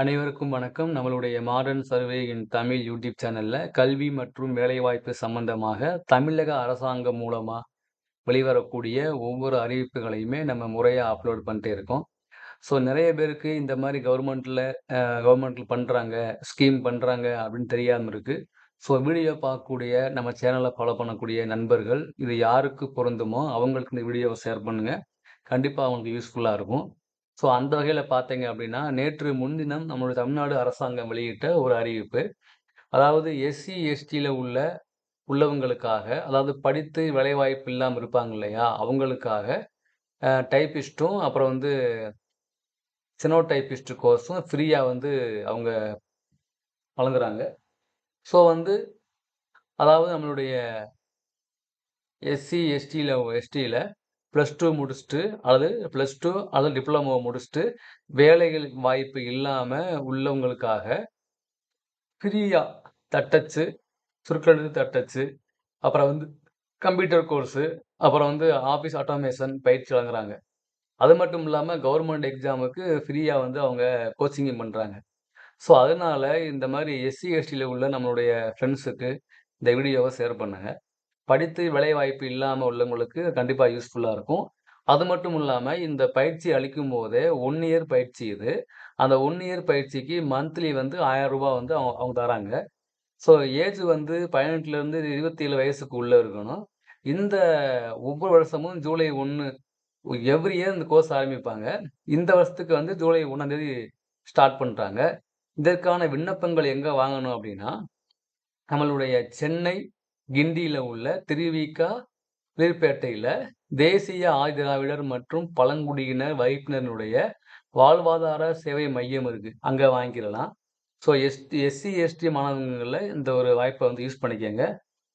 அனைவருக்கும் வணக்கம். நம்மளுடைய modern survey in Tamil YouTube சேனலில் கல்வி மற்றும் வேலைவாய்ப்பு சம்பந்தமாக தமிழக அரசாங்கம் மூலமாக வெளிவரக்கூடிய ஒவ்வொரு அறிவிப்புகளையுமே நம்ம முறையாக அப்லோட் பண்ணிட்டே இருக்கோம். ஸோ நிறைய பேருக்கு இந்த மாதிரி கவர்மெண்ட்டில் கவர்மெண்ட்டில் பண்ணுறாங்க ஸ்கீம் பண்ணுறாங்க அப்படின்னு தெரியாமல் இருக்குது ஸோ வீடியோ பார்க்கக்கூடிய நம்ம சேனலை ஃபாலோ பண்ணக்கூடிய நண்பர்கள், இது யாருக்கு பொருந்துமோ அவங்களுக்கு இந்த வீடியோவை ஷேர் பண்ணுங்கள் கண்டிப்பாக அவங்களுக்கு யூஸ்ஃபுல்லாக இருக்கும். ஸோ அந்த வகையில் பார்த்தீங்க அப்படின்னா, நேற்று முன்தினம் நம்மளுடைய தமிழ்நாடு அரசாங்கம் வெளியிட்ட ஒரு அறிவிப்பு. அதாவது எஸ்சி, எஸ்டியில் உள்ள உள்ளவங்களுக்காக, அதாவது படித்து வேலைவாய்ப்பு இல்லாமல் இருப்பாங்க இல்லையா? அவங்களுக்காக டைப்பிஸ்ட்டும், அப்புறம் வந்து ஸ்டெனோ டைப்பிஸ்ட் கோர்ஸும் ஃப்ரீயாக வந்து அவங்க வழங்குறாங்க. ஸோ வந்து அதாவது நம்மளுடைய எஸ்சி, எஸ்டியில் எஸ்டியில் ப்ளஸ் டூ முடிச்சுட்டு அல்லது ப்ளஸ் டூ அல்லது டிப்ளமோ முடிச்சுட்டு வேலைகள் வாய்ப்பு இல்லாமல் உள்ளவங்களுக்காக ஃப்ரீயாக தட்டச்சு, சுருக்கெழுத்து தட்டச்சு, அப்புறம் வந்து கம்ப்யூட்டர் கோர்ஸு, அப்புறம் வந்து ஆஃபீஸ் ஆட்டோமேஷன் பயிற்சி வழங்குறாங்க. அது மட்டும் இல்லாமல் கவர்மெண்ட் எக்ஸாமுக்கு ஃப்ரீயாக வந்து அவங்க கோச்சிங்கும் பண்ணுறாங்க ஸோ அதனால் இந்த மாதிரி எஸ்சி, எஸ்டியில் உள்ள நம்மளுடைய ஃப்ரெண்ட்ஸுக்கு இந்த வீடியோவை ஷேர் பண்ணுங்கள் படித்து வேலைவாய்ப்பு இல்லாமல் உள்ளவங்களுக்கு கண்டிப்பாக யூஸ்ஃபுல்லாக இருக்கும். அது மட்டும் இல்லாமல் இந்த பயிற்சி அளிக்கும் போதே ஒன் இயர் பயிற்சி இது. அந்த ஒன் இயர் பயிற்சிக்கு மந்த்லி வந்து ஆயிரம் ரூபாய் வந்து அவங்க அவங்க தராங்க. ஸோ ஏஜ் வந்து 18லருந்து 27 வயசுக்கு உள்ளே இருக்கணும். இந்த ஒவ்வொரு வருஷமும் ஜூலை ஒன்று எவ்ரி இயர் இந்த கோர்ஸ் ஆரம்பிப்பாங்க. இந்த வருஷத்துக்கு வந்து ஜூலை ஒன்றாந்தேதி ஸ்டார்ட் பண்ணுறாங்க இதற்கான விண்ணப்பங்கள் எங்கே வாங்கணும் அப்படின்னா, நம்மளுடைய சென்னை, கிண்டியில் உள்ள திருவிகா பீர்பேட்டையில தேசிய ஆதிதிராவிடர் மற்றும் பழங்குடியினர் வகுப்பினருடைய வாழ்வாதார சேவை மையம் இருக்குது அங்கே வாங்கிடலாம் ஸோ எஸ்டி எஸ்சி, எஸ்டி மாணவர்களில் இந்த ஒரு வாய்ப்பை வந்து யூஸ் பண்ணிக்கோங்க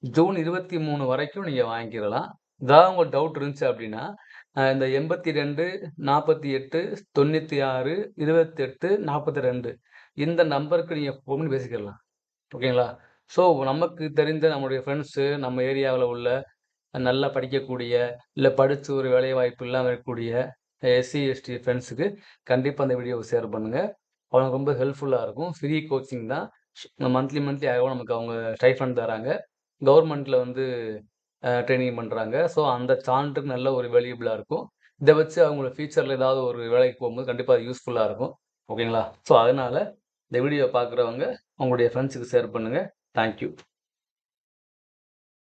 ஜூன் 23 வரைக்கும் நீங்கள் வாங்கிக்கிறலாம். ஏதாவது உங்களுக்கு டவுட் இருந்துச்சு அப்படின்னா, இந்த எண்பத்தி ரெண்டு நாற்பத்தி எட்டு தொண்ணூற்றி ஆறு இருபத்தெட்டு நாற்பத்தி ரெண்டு இந்த நம்பருக்கு நீங்கள் ஃபோன் பேசிக்கலாம் ஓகேங்களா? ஸோ நமக்கு தெரிந்த நம்முடைய ஃப்ரெண்ட்ஸு, நம்ம ஏரியாவில் உள்ள நல்லா படிக்கக்கூடிய, இல்லை படித்து ஒரு வேலை வாய்ப்பு இல்லாம இருக்கக்கூடிய எஸ்சி, எஸ்டி ஃப்ரெண்ட்ஸுக்கு கண்டிப்பாக அந்த வீடியோவை ஷேர் பண்ணுங்கள் அவங்களுக்கு ரொம்ப ஹெல்ப்ஃபுல்லாக இருக்கும். ஃப்ரீ கோச்சிங் தான். மந்த்லி மந்த்லி ஆகவும் நமக்கு அவங்க ஸ்டைஃபண்ட் தராங்க. கவர்மெண்ட்டில் வந்து ட்ரைனிங் பண்ணுறாங்க ஸோ அந்த சான்றுக்கு நல்ல ஒரு வேல்யூபிளாக இருக்கும். இதை வச்சு அவங்களோட ஃபியூச்சரில் ஏதாவது ஒரு வேலைக்கு போகும்போது கண்டிப்பாக அது யூஸ்ஃபுல்லாக இருக்கும். ஓகேங்களா? ஸோ அதனால் இந்த வீடியோ பார்க்குறவங்க உங்களுடைய ஃப்ரெண்ட்ஸுக்கு ஷேர் பண்ணுங்கள் Thank you.